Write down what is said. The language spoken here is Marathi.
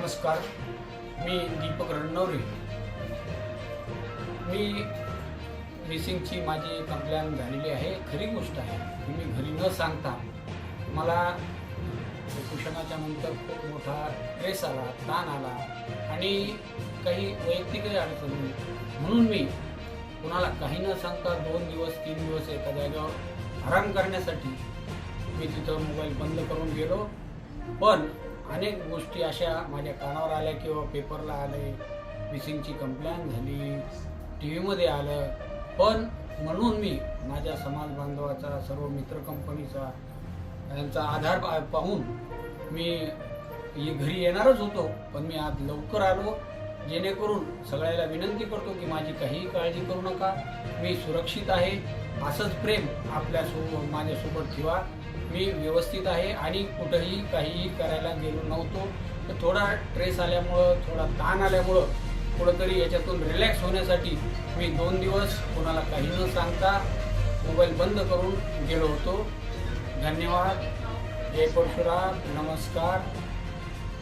नमस्कार मी दीपक रणनवरे. मी मिसिंगची माझी कंप्लेन झालेली आहे. खरी गोष्ट आहे मी घरी न सांगता मला कुपोषणाच्या नंतर खूप मोठा ट्रेस आला ताण आला आणि काही वैयक्तिकही अडचणी म्हणून मी कुणाला काही न सांगता दोन दिवस तीन दिवस एका जागेवर आराम करण्यासाठी मी तिथं मोबाईल बंद करून गेलो. पण अनेक गोष्टी अशा माझ्या कानावर आल्या किंवा पेपरला आले मिसिंगची कंप्लेंट झाली टी व्हीमध्ये आलं. पण म्हणून मी माझ्या समाज बांधवाचा सर्व मित्र कंपनीचा यांचा आधार पा- पाहून मी ये- घरी येणारच होतो. पण मी आज लवकर आलो जेणेकरून सगळ्याला विनंती करतो की माझी काहीही काळजी करू नका. मी सुरक्षित आहे. असंच प्रेम आपल्या माझ्यासोबत ठेवा. मी व्यवस्थित आहे आणि कुठंही काहीही करायला गेलो नव्हतो. तर थोडा ट्रेस आल्यामुळं थोडा ताण आल्यामुळं कुठंतरी याच्यातून रिलॅक्स होण्यासाठी मी दोन दिवस कोणाला काही न सांगता मोबाईल बंद करून गेलो होतो. धन्यवाद. जय परशुराम. नमस्कार.